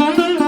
ವರ್ಷ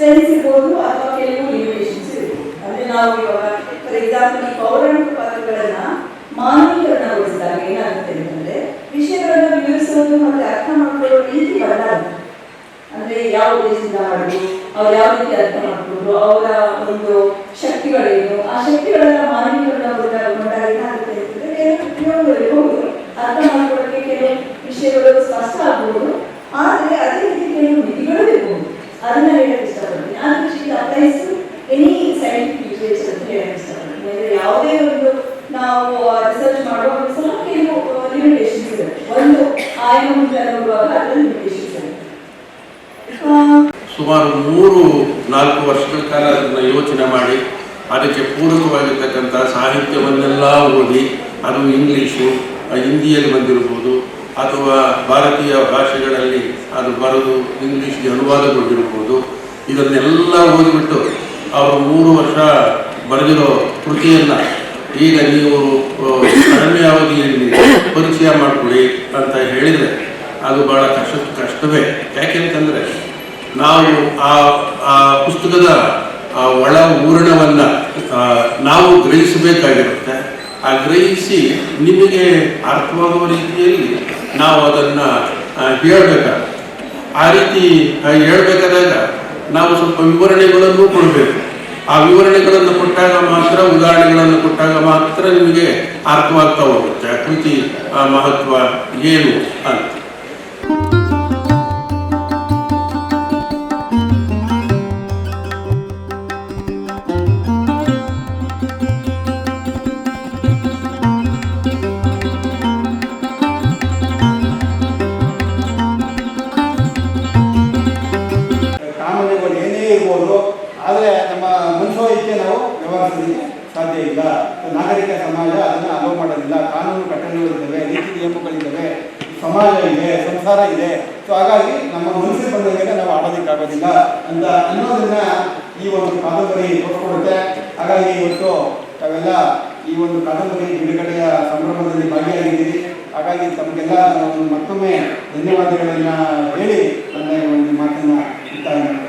ಇರ್ಬೋದು ಅಥವಾ ಕೆಲವು ಲಿಮಿಟೇಷನ್ಸ್ ಇರ್ಬೋದು ಅಂದ್ರೆ ನಾವು ಇವಾಗ ಫಾರ್ ಎಕ್ಸಾಂಪಲ್ ಈ ಪೌರಾಣಿಕ ಪಾತ್ರಗಳನ್ನ ಮಾನವೀಕರಣಗೊಳಿಸಿದಾಗ ಏನಾಗುತ್ತೆ ಅಂತಂದ್ರೆ, ವಿಷಯಗಳನ್ನ ವಿವರಿಸೋದು ಮತ್ತೆ ಅರ್ಥ ಮಾಡ್ಕೊಳ್ಳೋ ರೀತಿ ಬದಲಾಗುತ್ತೆ. ಅಂದ್ರೆ ಯಾವ ಉದ್ದೇಶದಿಂದ ಮಾಡಿದ್ರು ಅವ್ರು ಯಾವ ರೀತಿ ಅರ್ಥ ಮಾಡ್ಕೊಂಡ್ರು, ಅವರ ಒಂದು ಶಕ್ತಿಗಳೇನು, ಆ ಶಕ್ತಿಗಳನ್ನ ಮಾನವೀಕರಣ ಬಂದಾಗ ಏನಾಗುತ್ತೆ ಅರ್ಥ ಮಾಡ್ಕೊಳ್ಳೋಕೆ ಕೆಲವು ವಿಷಯಗಳು ಸ್ಪಷ್ಟ ಆಗ್ಬಹುದು ಆದ್ರೆ ಅದೇ ರೀತಿ ಕೆಲವು ಮಿತಿಗಳು ಇರ್ಬೋದು. ಅದನ್ನ ಹೇಳಕ್ ಆ ದೃಷ್ಟಿಯಿಂದ ಅಪ್ಲೈಸ್ ಎನಿ ಸೈಂಟಿಫಿಕ್ ಲಿಟ್ರೇಚರ್ ಅಂತ ಹೇಳಕ್ ಇಷ್ಟಪಡ್ತೀನಿ ಅಂದ್ರೆ ಯಾವುದೇ ಒಂದು ನಾವು ರಿಸರ್ಚ್ ಮಾಡುವಾಗ ಸಹ ಕೆಲವು ಲಿಮಿಟೇಷನ್ಸ್ ಇರುತ್ತೆ ಒಂದು ಆಯಾಮದಲ್ಲಿ ನೋಡುವಾಗ ಅದರಲ್ಲಿ ಲಿಮಿಟೇಷನ್ಸ್ ಸುಮಾರು ಮೂರು, ನಾಲ್ಕು ವರ್ಷಗಳ ಕಾಲ ಅದನ್ನು ಯೋಚನೆ ಮಾಡಿ, ಅದಕ್ಕೆ ಪೂರಕವಾಗಿರ್ತಕ್ಕಂಥ ಸಾಹಿತ್ಯವನ್ನೆಲ್ಲ ಓದಿ, ಅದು ಇಂಗ್ಲೀಷು ಹಿಂದಿಯಲ್ಲಿ ಬಂದಿರ್ಬೋದು, ಅಥವಾ ಭಾರತೀಯ ಭಾಷೆಗಳಲ್ಲಿ ಅದು ಬರೆದು ಇಂಗ್ಲೀಷ್ಗೆ ಅನುವಾದಗೊಂಡಿರ್ಬೋದು ಇದನ್ನೆಲ್ಲ ಓದಿಬಿಟ್ಟು ಅವರು ಮೂರು ವರ್ಷ ಬರೆದಿರೋ ಕೃತಿಯನ್ನು ಈಗ ನೀವು ಕಡಿಮೆ ಅವಧಿಯಲ್ಲಿ ಪರಿಚಯ ಮಾಡಿಕೊಳ್ಳಿ ಅಂತ ಹೇಳಿದರೆ ಅದು ಭಾಳ ಕಷ್ಟ, ಕಷ್ಟವೇ. ಯಾಕೆಂತಂದರೆ ನಾವು ಆ ಆ ಪುಸ್ತಕದ, ಆ ಒಳ ಊರಣವನ್ನು ನಾವು ಗ್ರಹಿಸಬೇಕಾಗಿರುತ್ತೆ. ಆ ಗ್ರಹಿಸಿ ನಿಮಗೆ ಅರ್ಥವಾಗುವ ರೀತಿಯಲ್ಲಿ ನಾವು ಅದನ್ನು ಹೇಳಬೇಕಾಗುತ್ತೆ. ಆ ರೀತಿ ಹೇಳ್ಬೇಕಾದಾಗ ನಾವು ಸ್ವಲ್ಪ ವಿವರಣೆಗಳನ್ನು ಕೊಡಬೇಕು. ಆ ವಿವರಣೆಗಳನ್ನು ಕೊಟ್ಟಾಗ ಮಾತ್ರ, ಉದಾಹರಣೆಗಳನ್ನು ಕೊಟ್ಟಾಗ ಮಾತ್ರ ನಿಮಗೆ ಅರ್ಥವಾಗ್ತಾ ಹೋಗುತ್ತೆ. ಕೃತಿ, ಆ ಮಹತ್ವ ಏನು ಅಂತ. ವ್ಯವಹರಿಸಲಿಕ್ಕೆ ಸಾಧ್ಯ ಇಲ್ಲ. ನಾಗರಿಕ ಸಮಾಜ ಅದನ್ನು ಅಲೋ ಮಾಡೋದಿಲ್ಲ. ಕಾನೂನು ಕಟ್ಟಳೆಗಳಿದ್ದಾವೆ ನೀತಿ ನಿಯಮಗಳಿದ್ದಾವೆ. ಸಮಾಜ ಇದೆ, ಸಂಸಾರ ಇದೆ. ಸೊ ಹಾಗಾಗಿ ನಮ್ಮ ಮನಸ್ಸಿಗೆ ಬಂದಂಗೆ ನಾವು ಆಡೋದಕ್ಕಾಗೋದಿಲ್ಲ ಅಂತ ಅನ್ನೋದನ್ನ ಈ ಒಂದು ಕಾದಂಬರಿ ತೋರಿಸ್ಕೊಡುತ್ತೆ. ಹಾಗಾಗಿ ಇವತ್ತು ತಾವೆಲ್ಲ ಈ ಒಂದು ಕಾದಂಬರಿ ಬಿಡುಗಡೆಯ ಸಂಭ್ರಮದಲ್ಲಿ ಭಾಗಿಯಾಗಿದ್ದೀರಿ. ಹಾಗಾಗಿ ತಮಗೆಲ್ಲ ಮತ್ತೊಮ್ಮೆ ಧನ್ಯವಾದಗಳನ್ನ ಹೇಳಿ ನನ್ನ ಒಂದು ಮಾತನ್ನ ಮಾಡ್ತೀನಿ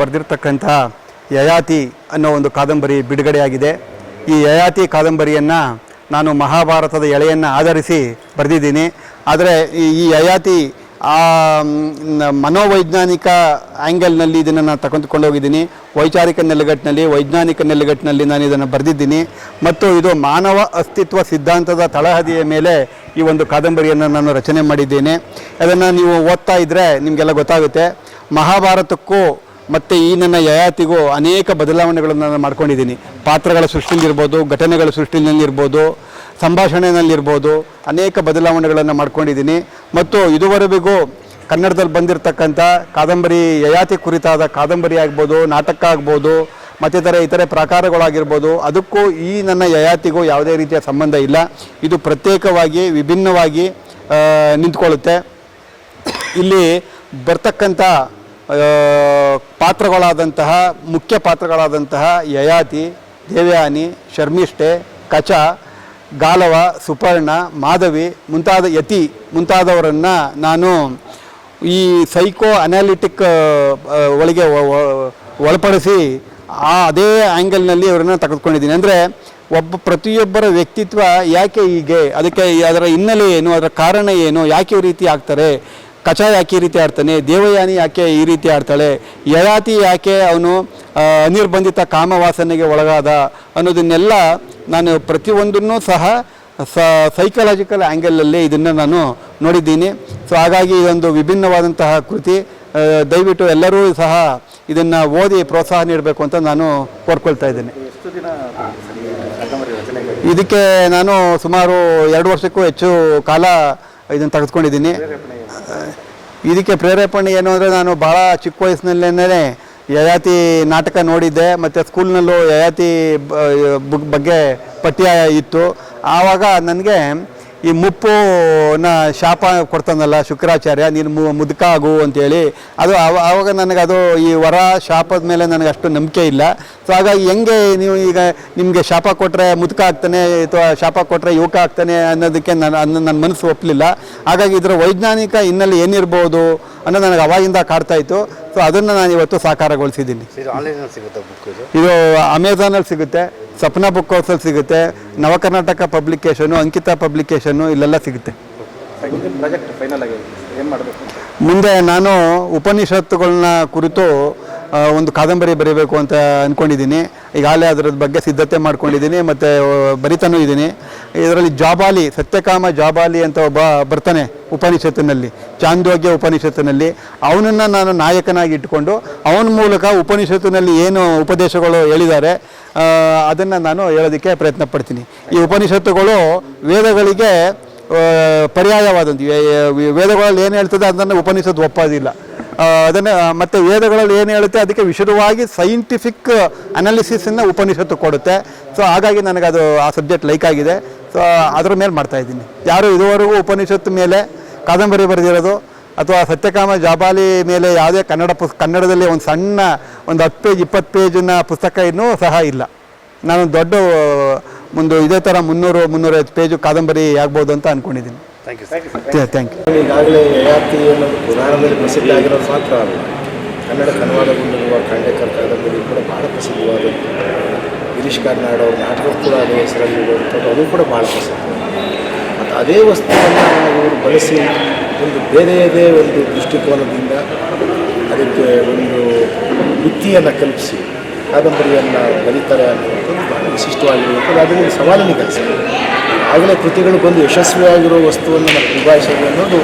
ಬರೆದಿರ್ತಕ್ಕಂಥ ಯಯಾತಿ ಅನ್ನೋ ಒಂದು ಕಾದಂಬರಿ ಬಿಡುಗಡೆಯಾಗಿದೆ. ಈ ಯಯಾತಿ ಕಾದಂಬರಿಯನ್ನು ನಾನು ಮಹಾಭಾರತದ ಎಳೆಯನ್ನು ಆಧರಿಸಿ ಬರೆದಿದ್ದೀನಿ. ಆದರೆ ಈ ಯಯಾತಿ ಆ ಮನೋವೈಜ್ಞಾನಿಕ ಆ್ಯಂಗಲ್ನಲ್ಲಿ ಇದನ್ನು ನಾನು ತಗೊಂಡ್ಕೊಂಡು ಹೋಗಿದ್ದೀನಿ. ವೈಚಾರಿಕ ನೆಲೆಗಟ್ಟಿನಲ್ಲಿ, ವೈಜ್ಞಾನಿಕ ನೆಲೆಗಟ್ಟಿನಲ್ಲಿ ನಾನು ಇದನ್ನು ಬರೆದಿದ್ದೀನಿ. ಮತ್ತು ಇದು ಮಾನವ ಅಸ್ತಿತ್ವ ಸಿದ್ಧಾಂತದ ತಳಹದಿಯ ಮೇಲೆ ಈ ಒಂದು ಕಾದಂಬರಿಯನ್ನು ನಾನು ರಚನೆ ಮಾಡಿದ್ದೇನೆ. ಅದನ್ನು ನೀವು ಓದ್ತಾ ಇದ್ದರೆ ನಿಮಗೆಲ್ಲ ಗೊತ್ತಾಗುತ್ತೆ. ಮಹಾಭಾರತಕ್ಕೂ ಮತ್ತು ಈ ನನ್ನ ಯಯಾತಿಗೂ ಅನೇಕ ಬದಲಾವಣೆಗಳನ್ನು ನಾನು ಮಾಡ್ಕೊಂಡಿದ್ದೀನಿ. ಪಾತ್ರಗಳ ಸೃಷ್ಟಿಯಲ್ಲಿರ್ಬೋದು, ಘಟನೆಗಳ ಸೃಷ್ಟಿಯಲ್ಲಿರ್ಬೋದು, ಸಂಭಾಷಣೆಯಲ್ಲಿರ್ಬೋದು ಅನೇಕ ಬದಲಾವಣೆಗಳನ್ನು ಮಾಡ್ಕೊಂಡಿದ್ದೀನಿ. ಮತ್ತು ಇದುವರೆಗೂ ಕನ್ನಡದಲ್ಲಿ ಬಂದಿರತಕ್ಕಂಥ ಕಾದಂಬರಿ ಯಯಾತಿ ಕುರಿತಾದ ಕಾದಂಬರಿ ಆಗ್ಬೋದು, ನಾಟಕ ಆಗ್ಬೋದು, ಮತ್ತಿತರ ಇತರೆ ಪ್ರಕಾರಗಳಾಗಿರ್ಬೋದು, ಅದಕ್ಕೂ ಈ ನನ್ನ ಯಯಾತಿಗೂ ಯಾವುದೇ ರೀತಿಯ ಸಂಬಂಧ ಇಲ್ಲ. ಇದು ಪ್ರತ್ಯೇಕವಾಗಿ, ವಿಭಿನ್ನವಾಗಿ ನಿಂತ್ಕೊಳ್ಳುತ್ತೆ. ಇಲ್ಲಿ ಬರ್ತಕ್ಕಂಥ ಪಾತ್ರಗಳಾದಂತಹ, ಮುಖ್ಯ ಪಾತ್ರಗಳಾದಂತಹ ಯಯಾತಿ, ದೇವಯಾನಿ, ಶರ್ಮಿಷ್ಠೆ, ಕಚ, ಗಾಲವ, ಸುಪರ್ಣ, ಮಾಧವಿ ಮುಂತಾದ ಯತಿ ಮುಂತಾದವರನ್ನು ನಾನು ಈ ಸೈಕೋ ಅನಾಲಿಟಿಕ್ ಒಳಗೆ ಒಳಪಡಿಸಿ ಆ ಅದೇ ಆ್ಯಂಗಲ್ನಲ್ಲಿ ಅವರನ್ನು ತೆಗೆದುಕೊಂಡಿದ್ದೀನಿ. ಅಂದರೆ ಒಬ್ಬ ಪ್ರತಿಯೊಬ್ಬರ ವ್ಯಕ್ತಿತ್ವ ಯಾಕೆ ಹೀಗೆ? ಅದಕ್ಕೆ ಅದರ ಹಿನ್ನೆಲೆ ಏನು? ಅದರ ಕಾರಣ ಏನು? ಯಾಕೆ ರೀತಿ ಆಗ್ತಾರೆ? ಕಚ ಯಾಕೆ ಈ ರೀತಿ ಆಡ್ತಾನೆ, ದೇವಯಾನಿ ಯಾಕೆ ಈ ರೀತಿ ಆಡ್ತಾಳೆ, ಯಯಾತಿ ಯಾಕೆ ಅವನು ಅನಿರ್ಬಂಧಿತ ಕಾಮವಾಸನೆಗೆ ಒಳಗಾದ ಅನ್ನೋದನ್ನೆಲ್ಲ ನಾನು ಪ್ರತಿಯೊಂದನ್ನು ಸಹ ಸೈಕಲಾಜಿಕಲ್ ಆ್ಯಂಗಲಲ್ಲಿ ಇದನ್ನು ನಾನು ನೋಡಿದ್ದೀನಿ. ಸೊ ಹಾಗಾಗಿ ಇದೊಂದು ವಿಭಿನ್ನವಾದಂತಹ ಕೃತಿ. ದಯವಿಟ್ಟು ಎಲ್ಲರೂ ಸಹ ಇದನ್ನು ಓದಿ ಪ್ರೋತ್ಸಾಹ ನೀಡಬೇಕು ಅಂತ ನಾನು ಕೋರ್ಕೊಳ್ತಾ ಇದ್ದೀನಿ. ಇದಕ್ಕೆ ನಾನು ಸುಮಾರು ಎರಡು ವರ್ಷಕ್ಕೂ ಹೆಚ್ಚು ಕಾಲ ಇದನ್ನು ತೆಗೆದುಕೊಂಡಿದ್ದೀನಿ. ಇದಕ್ಕೆ ಪ್ರೇರೇಪಣೆ ಏನು ಅಂದರೆ ನಾನು ಭಾಳ ಚಿಕ್ಕ ವಯಸ್ಸಿನಲ್ಲೇನೇ ಯಯಾತಿ ನಾಟಕ ನೋಡಿದ್ದೆ, ಮತ್ತು ಸ್ಕೂಲ್ನಲ್ಲೂ ಯಯಾತಿ ಬಗ್ಗೆ ಪಠ್ಯ ಇತ್ತು. ಆವಾಗ ನನಗೆ ಈ ಮುಪ್ಪುನ ಶಾಪ ಕೊಡ್ತಾನಲ್ಲ ಶುಕ್ರಾಚಾರ್ಯ, ನೀನು ಮು, ಮುದುಕ ಆಗು ಅಂತೇಳಿ. ಅದು ಅವ ಆವಾಗ ನನಗೆ ಅದು ಈ ವರ ಶಾಪದ ಮೇಲೆ ನನಗೆ ಅಷ್ಟು ನಂಬಿಕೆ ಇಲ್ಲ. ಸೊ ಹಾಗಾಗಿ ಹೆಂಗೆ ನೀವು ಈಗ ನಿಮಗೆ ಶಾಪ ಕೊಟ್ಟರೆ ಮುದುಕ ಆಗ್ತಾನೆ, ಅಥವಾ ಶಾಪ ಕೊಟ್ಟರೆ ಯುವಕ ಆಗ್ತಾನೆ ಅನ್ನೋದಕ್ಕೆ ನಾನು, ನನ್ನ ಮನಸ್ಸು ಒಪ್ಪಲಿಲ್ಲ ಹಾಗಾಗಿ ಇದರ ವೈಜ್ಞಾನಿಕ ಹಿನ್ನೆಲೆ ಏನಿರ್ಬೋದು? ಅನ್ನೋದು ನನಗೆ ಅವಾಗಿಂದ ಕಾಡ್ತಾ ಇತ್ತು. ಸೊ ಅದನ್ನು ನಾನು ಇವತ್ತು ಸಾಕಾರಗೊಳಿಸಿದ್ದೀನಿ. ಇದು ಆನ್ಲೈನಲ್ಲಿ ಸಿಗುತ್ತೆ ಬುಕ್ ಇದು? ಇದು ಅಮೆಝಾನಲ್ಲಿ ಸಿಗುತ್ತೆ ಸಪ್ನಾ ಬುಕ್ ಹೌಸಲ್ಲಿ ಸಿಗುತ್ತೆ ನವಕರ್ನಾಟಕ ಪಬ್ಲಿಕೇಶನು ಅಂಕಿತ ಪಬ್ಲಿಕೇಶನು ಇಲ್ಲೆಲ್ಲ ಸಿಗುತ್ತೆ. ಪ್ರಾಜೆಕ್ಟ್ ಫೈನಲ್ ಆಗಿ ಏನು ಮಾಡಬೇಕು? ಮುಂದೆ ನಾನು ಉಪನಿಷತ್ತುಗಳನ್ನ ಕುರಿತು ಒಂದು ಕಾದಂಬರಿ ಬರೀಬೇಕು ಅಂತ ಅಂದ್ಕೊಂಡಿದ್ದೀನಿ ಈಗಾಗಲೇ ಅದರ ಬಗ್ಗೆ ಸಿದ್ಧತೆ ಮಾಡ್ಕೊಂಡಿದ್ದೀನಿ, ಮತ್ತು ಬರಿತಾನೂ ಇದ್ದೀನಿ. ಇದರಲ್ಲಿ ಜಾಬಾಲಿ, ಸತ್ಯಕಾಮ ಜಾಬಾಲಿ ಅಂತ ಒಬ್ಬ ಬರ್ತಾನೆ ಉಪನಿಷತ್ತಿನಲ್ಲಿ ಚಾಂದೋಗ್ಯ ಉಪನಿಷತ್ತಿನಲ್ಲಿ. ಅವನನ್ನು ನಾನು ನಾಯಕನಾಗಿ ಇಟ್ಕೊಂಡು ಅವನ ಮೂಲಕ ಉಪನಿಷತ್ತಿನಲ್ಲಿ ಏನು ಉಪದೇಶಗಳು ಹೇಳಿದ್ದಾರೆ ಅದನ್ನು ನಾನು ಹೇಳೋದಕ್ಕೆ ಪ್ರಯತ್ನ ಪಡ್ತೀನಿ. ಈ ಉಪನಿಷತ್ತುಗಳು ವೇದಗಳಿಗೆ ಪರ್ಯಾಯವಾದಂಥ ವೇದಗಳಲ್ಲಿ ಏನು ಹೇಳ್ತದೆ, ಅದನ್ನು ಉಪನಿಷತ್ತು ಒಪ್ಪೋದಿಲ್ಲ. ಅದನ್ನು ಮತ್ತು ವೇದಗಳಲ್ಲಿ ಏನು ಹೇಳುತ್ತೆ, ಅದಕ್ಕೆ ವಿಶದವಾಗಿ ಸೈಂಟಿಫಿಕ್ ಅನಾಲಿಸಿಸನ್ನು ಉಪನಿಷತ್ತು ಕೊಡುತ್ತೆ. ಸೊ ಹಾಗಾಗಿ ನನಗೆ ಅದು, ಆ ಸಬ್ಜೆಕ್ಟ್ ಲೈಕ್ ಆಗಿದೆ. ಸೊ ಅದ್ರ ಮೇಲೆ ಮಾಡ್ತಾ ಇದ್ದೀನಿ. ಯಾರು ಇದುವರೆಗೂ ಉಪನಿಷತ್ತು ಮೇಲೆ ಕಾದಂಬರಿ ಬರೆದಿರೋದು, ಅಥವಾ ಸತ್ಯಕಾಮ ಜಾಬಾಲಿ ಮೇಲೆ ಯಾವುದೇ ಕನ್ನಡ ಪುಸ್, ಕನ್ನಡದಲ್ಲಿ ಒಂದು ಸಣ್ಣ ಒಂದು ಹತ್ತು ಪೇಜ್, ಇಪ್ಪತ್ತು ಪೇಜಿನ ಪುಸ್ತಕ ಇನ್ನೂ ಸಹ ಇಲ್ಲ. ನಾನು ದೊಡ್ಡ ಒಂದು ಇದೇ ಥರ ಮುನ್ನೂರು, ಮುನ್ನೂರೈವತ್ತು ಪೇಜು ಕಾದಂಬರಿ ಆಗ್ಬೋದು ಅಂತ ಅಂದ್ಕೊಂಡಿದ್ದೀನಿ thank you thank you thank you ಈಗಾಗಲೇ ಯಯಾತಿ ಅನ್ನೋದು ಪುರಾಣದಲ್ಲಿ ಪ್ರಸಿದ್ಧ ಆಗಿರೋದು ಮಾತ್ರ ಅಲ್ಲ. ಕನ್ನಡ ಕನ್ನಡದಲ್ಲಿರುವ ಖಂಡೇಕರ್ ಕಾದಂಬರಿ ಕೂಡ ಭಾಳ ಪ್ರಸಿದ್ಧವಾದದ್ದು ಗಿರೀಶ್ ಕಾರ್ನಾಡ್ ಅವ್ರ ನಾಟಕ ಕೂಡ ಅದೇ ಹೆಸರಲ್ಲಿ ಇರುವಂಥದ್ದು ಅದು ಕೂಡ ಭಾಳ ಪ್ರಸಿದ್ಧ. ಮತ್ತು ಅದೇ ವಸ್ತುವನ್ನು ಇವರು ಬಳಸಿ ಒಂದು ಬೇರೆಯದೇ ಒಂದು ದೃಷ್ಟಿಕೋನದಿಂದ ಅದಕ್ಕೆ ಒಂದು ವೃತ್ತಿಯನ್ನು ಕಲ್ಪಿಸಿ ಕಾದಂಬರಿಯನ್ನು ಬರೀತಾರೆ ಅನ್ನುವಂಥದ್ದು ಭಾಳ ವಿಶಿಷ್ಟವಾಗಿರುವಂಥದ್ದು. ಅದನ್ನು ಸವಾಲಿನ ಕೆಲಸ ಆಗಲೇ ಕೃತಿಗಳು ಬಂದು ಯಶಸ್ವಿಯಾಗಿರೋ ವಸ್ತುವನ್ನು ನಾವು ನಿಭಾಯಿಸೋದು ಅನ್ನೋದು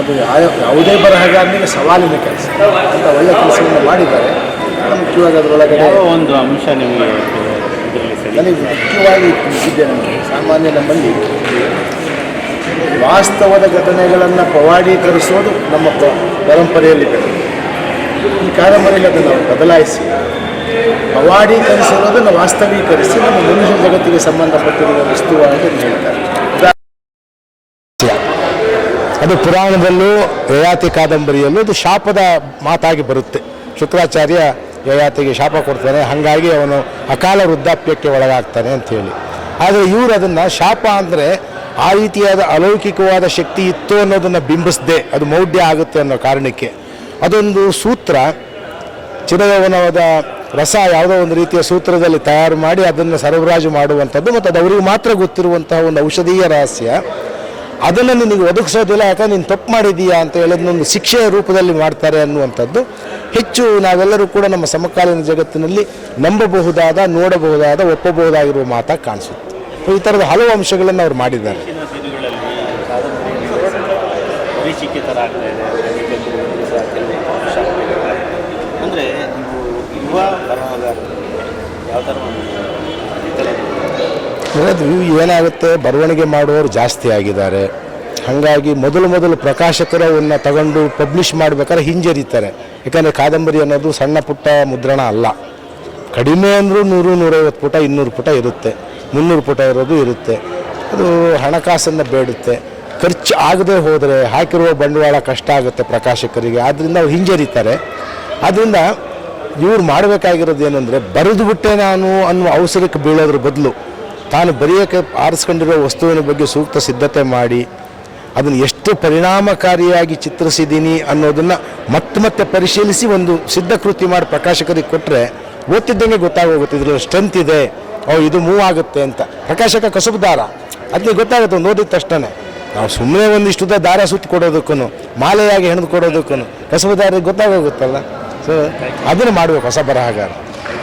ಅದು ಯಾವ ಯಾವುದೇ ಬರಹಗಾರನಿಗೆ ಸವಾಲಿನ ಕೆಲಸ ಅಂತ ಒಳ್ಳೆಯ ಕೆಲಸವನ್ನು ಮಾಡಿದ್ದಾರೆ. ನಮಗೆ ಮುಖ್ಯವಾಗಿ ಅದರೊಳಗಡೆ ಒಂದು ಅಂಶ ನಿಮಗೆ ನನಗೆ ಮುಖ್ಯವಾಗಿ ತಿಳಿಸಿದ್ದೆ ನನಗೆ ಸಾಮಾನ್ಯ ನಮ್ಮಲ್ಲಿ ವಾಸ್ತವದ ಘಟನೆಗಳನ್ನು ಪವಾಡೀಕರಿಸೋದು ನಮ್ಮ ಪರಂಪರೆಯಲ್ಲಿ ಬೆಳೆದಿದೆ. ಈ ಕಾದಂಬರಿಯಲ್ಲಿ ಅದನ್ನು ನಾವು ಬದಲಾಯಿಸಿ ಪವಾಡೀಕರಿಸಿರೋದನ್ನು ವಾಸ್ತವೀಕರಿಸಿ, ನಮ್ಮ ಮನುಷ್ಯ ಜಗತ್ತಿಗೆ ಸಂಬಂಧಪಟ್ಟಿರುವ ವಸ್ತುವಾಗಿ ಹೇಳ್ತಾರೆ. ಅದು ಪುರಾಣದಲ್ಲೂ ಯಯಾತಿ ಕಾದಂಬರಿಯಲ್ಲೂ ಅದು ಶಾಪದ ಮಾತಾಗಿ ಬರುತ್ತೆ. ಶುಕ್ರಾಚಾರ್ಯ ಯಯಾತಿಗೆ ಶಾಪ ಕೊಡ್ತಾನೆ, ಹಾಗಾಗಿ ಅವನು ಅಕಾಲ ವೃದ್ಧಾಪ್ಯಕ್ಕೆ ಒಳಗಾಗ್ತಾನೆ ಅಂಥೇಳಿ ಆದರೆ ಇವರು ಅದನ್ನು ಶಾಪ ಅಂದರೆ ಆ ರೀತಿಯಾದ ಅಲೌಕಿಕವಾದ ಶಕ್ತಿ ಇತ್ತು ಅನ್ನೋದನ್ನು ಬಿಂಬಿಸದೆ, ಅದು ಮೌಢ್ಯ ಆಗುತ್ತೆ ಅನ್ನೋ ಕಾರಣಕ್ಕೆ. ಅದೊಂದು ಸೂತ್ರ ಚಿರಯೌವನವಾದ ರಸ ಯಾವುದೋ ಒಂದು ರೀತಿಯ ಸೂತ್ರದಲ್ಲಿ ತಯಾರು ಮಾಡಿ ಅದನ್ನು ಸರಬರಾಜು ಮಾಡುವಂಥದ್ದು ಮತ್ತು ಅದು ಅವರಿಗೆ ಮಾತ್ರ ಗೊತ್ತಿರುವಂತಹ ಒಂದು ಔಷಧೀಯ ರಹಸ್ಯ. ಅದನ್ನು ನಿನಗೆ ಒದಗಿಸೋದಿಲ್ಲ, ಯಾಕಂದ್ರೆ ನೀನು ತಪ್ಪು ಮಾಡಿದೀಯಾ ಅಂತ ಹೇಳೋದನ್ನೊಂದು ಶಿಕ್ಷೆಯ ರೂಪದಲ್ಲಿ ಮಾಡ್ತಾರೆ ಅನ್ನುವಂಥದ್ದು. ಹೆಚ್ಚು ನಾವೆಲ್ಲರೂ ಕೂಡ ನಮ್ಮ ಸಮಕಾಲೀನ ಜಗತ್ತಿನಲ್ಲಿ ನಂಬಬಹುದಾದ, ನೋಡಬಹುದಾದ, ಒಪ್ಪಬಹುದಾಗಿರುವ ಮಾತಾ ಕಾಣಿಸುತ್ತೆ. ಈ ಥರದ ಹಲವು ಅಂಶಗಳನ್ನು ಅವರು ಮಾಡಿದ್ದಾರೆ ಅನಿಸಿಕೆ ಥರ ಆಗ್ತಾ ಇದೆ ಅದಕ್ಕೆ ಕೆಲವು ಸಹ ಕೆಲವು ಅಂಶ ಅಂದರೆ ನೀವು ಯುವ ಬರಹಗಾರರು ಅದು ಏನಾಗುತ್ತೆ? ಬರವಣಿಗೆ ಮಾಡುವವರು ಜಾಸ್ತಿ ಆಗಿದ್ದಾರೆ. ಹಾಗಾಗಿ ಮೊದಲು ಮೊದಲು ಪ್ರಕಾಶಕರವನ್ನು ತಗೊಂಡು ಪಬ್ಲಿಷ್ ಮಾಡ್ಬೇಕಾದ್ರೆ ಹಿಂಜರಿತಾರೆ. ಯಾಕಂದರೆ ಕಾದಂಬರಿ ಅನ್ನೋದು ಸಣ್ಣ ಪುಟ್ಟ ಮುದ್ರಣ ಅಲ್ಲ. ಕಡಿಮೆ ಅಂದರೂ ನೂರು, ನೂರೈವತ್ತು ಪುಟ, ಇನ್ನೂರು ಪುಟ ಇರುತ್ತೆ. ಮುನ್ನೂರು ಪುಟ ಇರೋದು ಇರುತ್ತೆ. ಅದು ಹಣಕಾಸನ್ನು ಬೇಡುತ್ತೆ. ಖರ್ಚು ಆಗದೆ ಹೋದರೆ ಹಾಕಿರುವ ಬಂಡವಾಳ ಕಷ್ಟ ಆಗುತ್ತೆ ಪ್ರಕಾಶಕರಿಗೆ. ಆದ್ದರಿಂದ ಅವ್ರು ಹಿಂಜರಿತಾರೆ. ಆದ್ದರಿಂದ ಇವ್ರು ಮಾಡಬೇಕಾಗಿರೋದು ಏನಂದರೆ, ಬರೆದು ಬಿಟ್ಟೆ ನಾನು ಅನ್ನುವ ಅವಸರಕ್ಕೆ ಬೀಳೋದ್ರ ಬದಲು ತಾನು ಬರೆಯೋಕ್ಕೆ ಆರಿಸ್ಕೊಂಡಿರೋ ವಸ್ತುವಿನ ಬಗ್ಗೆ ಸೂಕ್ತ ಸಿದ್ಧತೆ ಮಾಡಿ, ಅದನ್ನು ಎಷ್ಟು ಪರಿಣಾಮಕಾರಿಯಾಗಿ ಚಿತ್ರಿಸಿದ್ದೀನಿ ಅನ್ನೋದನ್ನು ಮತ್ತೆ ಮತ್ತೆ ಪರಿಶೀಲಿಸಿ ಒಂದು ಸಿದ್ಧ ಕೃತಿ ಮಾಡಿ ಪ್ರಕಾಶಕರಿಗೆ ಕೊಟ್ಟರೆ ಓದ್ತಿದ್ದಂಗೆ ಗೊತ್ತಾಗೋಗುತ್ತೆ, ಇದ್ರಲ್ಲಿ ಸ್ಟ್ರೆಂತ್ ಇದೆ, ಓ, ಇದು ಮೂವ್ ಆಗುತ್ತೆ ಅಂತ. ಪ್ರಕಾಶಕ ಕಸುಬು ದಾರ ಅದಕ್ಕೆ ಗೊತ್ತಾಗುತ್ತೆ ಓದಿದ ತಕ್ಷಣ ನಾವು ಸುಮ್ಮನೆ ಒಂದಿಷ್ಟು ದಾರ ಸುತ್ತಿ ಕೊಡೋದಕ್ಕೂ ಮಾಲೆಯಾಗಿ ಹೆಣೆದು ಕೊಡೋದಕ್ಕೂ ಕಸುಬು ದಾರಿಗೆ ಗೊತ್ತಾಗೋಗುತ್ತಲ್ಲ. ಸೊ ಅದನ್ನು ಮಾಡಬೇಕು ಹೊಸ ಬರಹಗಾರ.